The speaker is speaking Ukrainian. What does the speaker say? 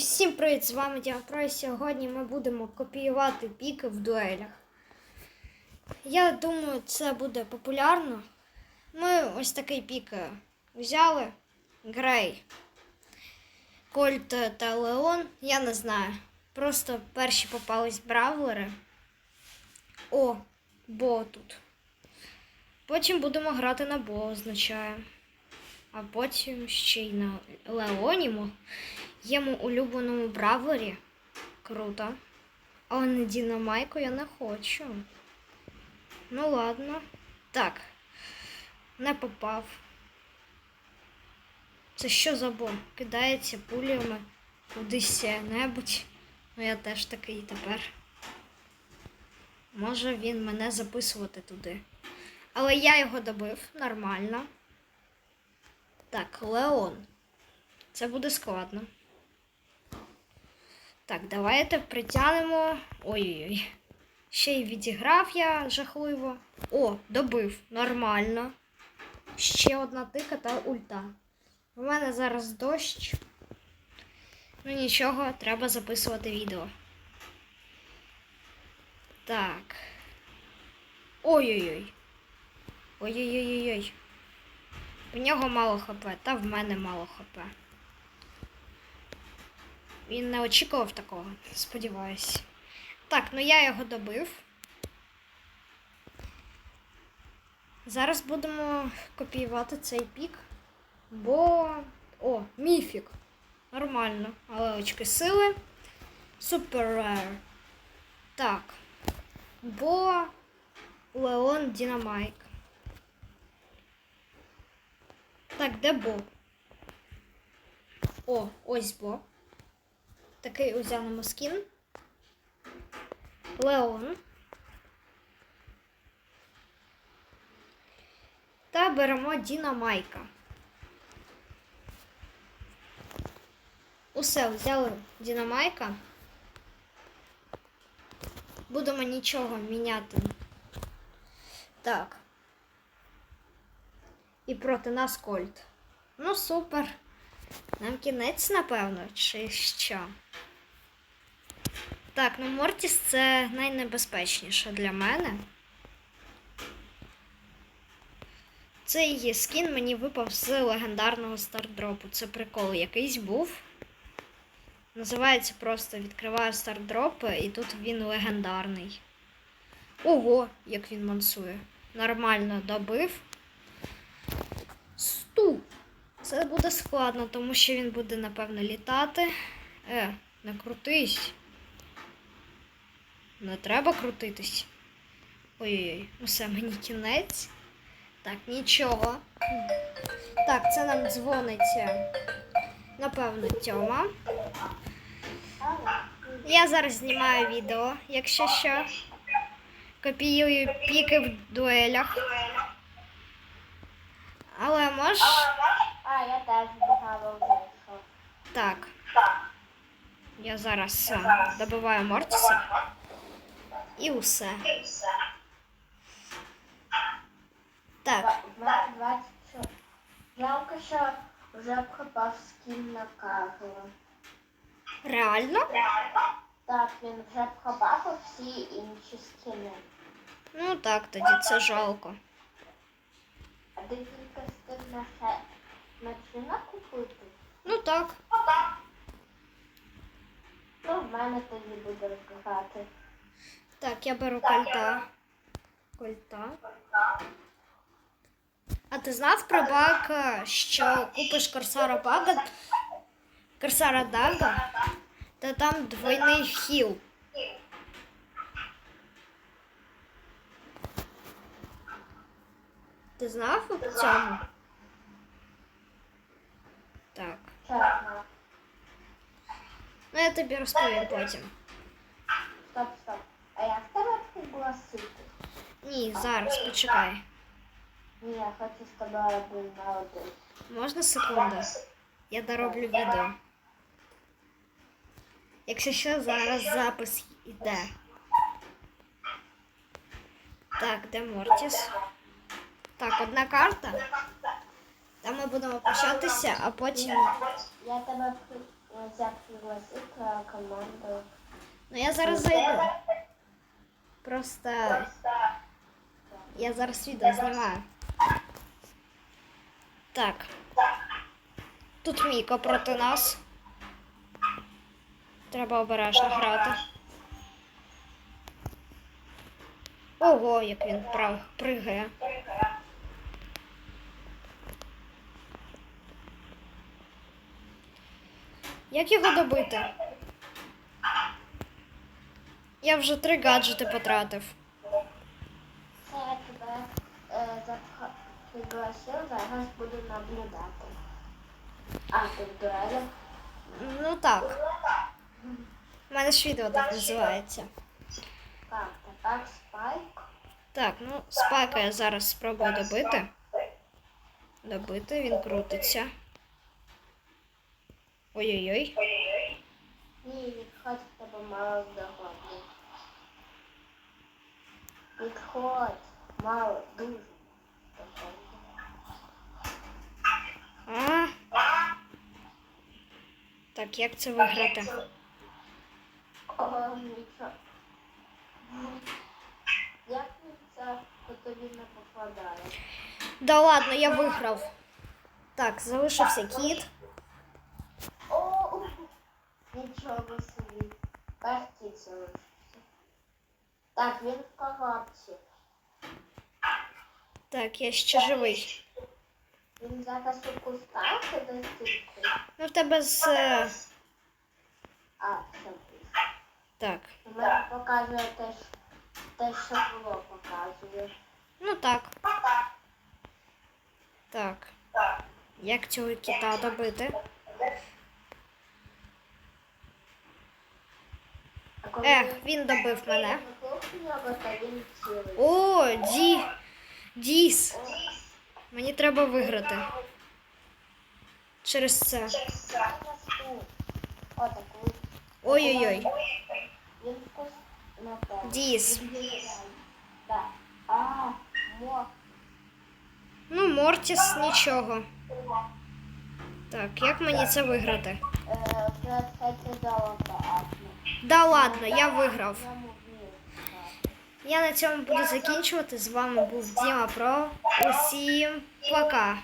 Усім привіт! З вами Діапро. і Сьогодні ми будемо копіювати піки в дуелях. Я думаю, це буде популярно. Ми ось такий пік е, взяли. Грей, Кольт та Леон. Я не знаю. Просто перші попались бравлери. О, Бо тут. Потім будемо грати на Бо, означає. А потім ще й на Леонімо. Єму улюбленому бравлері. Круто. Але не Дінамайку я не хочу. Ну ладно. Так. Не попав. Це що за бомб? Кидається пулями кудись небудь. Ну я теж такий тепер. Може він мене записувати туди. Але я його добив нормально. Так, Леон. Це буде складно. Так, давайте притягнемо. Ой-ой-ой. Ще й відіграв я жахливо. О, добив. Нормально. Ще одна тика та ульта. У мене зараз дощ. Ну нічого, треба записувати відео. Так. Ой-ой-ой. Ой-ой-ой-ой. В нього мало хп, та в мене мало хп. Він не очікував такого, сподіваюсь. Так, ну я його добив. Зараз будемо копіювати цей пік. Бо. О, міфік. Нормально. Але очки сили. Супер рер. Так. Бо Леон Дінамайк. Так, де Бо? О, ось Бо. Такий узянемо скін. Леон. Та беремо Діна Майка. Усе взяли Діна Майка. Будемо нічого міняти. Так. І проти нас Кольт. Ну, супер. Нам кінець, напевно, чи що? Так, ну Мортіс це найнебезпечніше для мене. Цей скін мені випав з легендарного стардропу. Це прикол якийсь був. Називається просто відкриваю стардроп, і тут він легендарний. Ого, як він мансує. Нормально добив. Це буде складно, тому що він буде, напевно, літати. Е, не крутись. Не треба крутитись. Ой-ой-ой, все, мені кінець. Так, нічого. Так, це нам дзвонить, е, напевно, Тьома. Я зараз знімаю відео, якщо що. Копіюю піки в дуелях. Але можеш. А, я теж багато вийшов. Так. Я зараз е, добиваю Мортіса. І усе. Так, 20. Жалко, що вже пропав скін на Карла. реально? Так, він вже пропав всі інші скіни. Ну так, тоді це жалко. А декілька стиль на ще машина купити. Ну так. Ну, в мене тоді буде грати. Так, я беру кольта. Кольта. А ти знав про баг, е, що купиш Корсара Бага, Корсара Дага, та там двойний хіл. Ти знав у цьому? тобі розповім потім. Стоп, стоп. А як тебе пригласити? Ні, зараз почекай. Ні, я хочу з тобою один на один. Можна секунду? Я дороблю відео. Якщо що, зараз запис йде. Так, де Мортіс? Так, одна карта. Там ми будемо прощатися, а потім. Я тебе при- Ну я зараз зайду. Просто я зараз відео знімаю. Так. Тут Міко проти нас. Треба обережно грати. Ого, як він прав пригає. Як його добити? Я вже три гаджети потратив. Це я тебе пригласив, зараз буду наблюдати. А, ти в дуелях? Ну так. У мене ж відео так називається. Так, тепер спайк. Так, ну спайка я зараз спробую добити. Добити, він крутиться. Ой-ой-ой. Ні, відходь, тебе мало здоров'я. Відходь, мало, дуже здоров'я. А. Так, як це виграти? Як це тобі не попадає? Да ладно, я виграв. Так, залишився кіт. Нічого собі. Перший це. Так, він в коробці. Так, я ще живий. Він зараз у кустах і десь. Ну в тебе з. е, А, все. Так. У показує те, що- те, що було показує. Ну так. Так. Як цього кіта добити? А коли Ех, він добив мене. О, ді. Діс. Мені треба виграти. Через це. Ой-ой-ой. Діс. Ну, Мортіс нічого. Так, як мені це виграти? Да ладно, я виграв. Я на цьому буду закінчувати. З вами був Діма Про. Усім пока.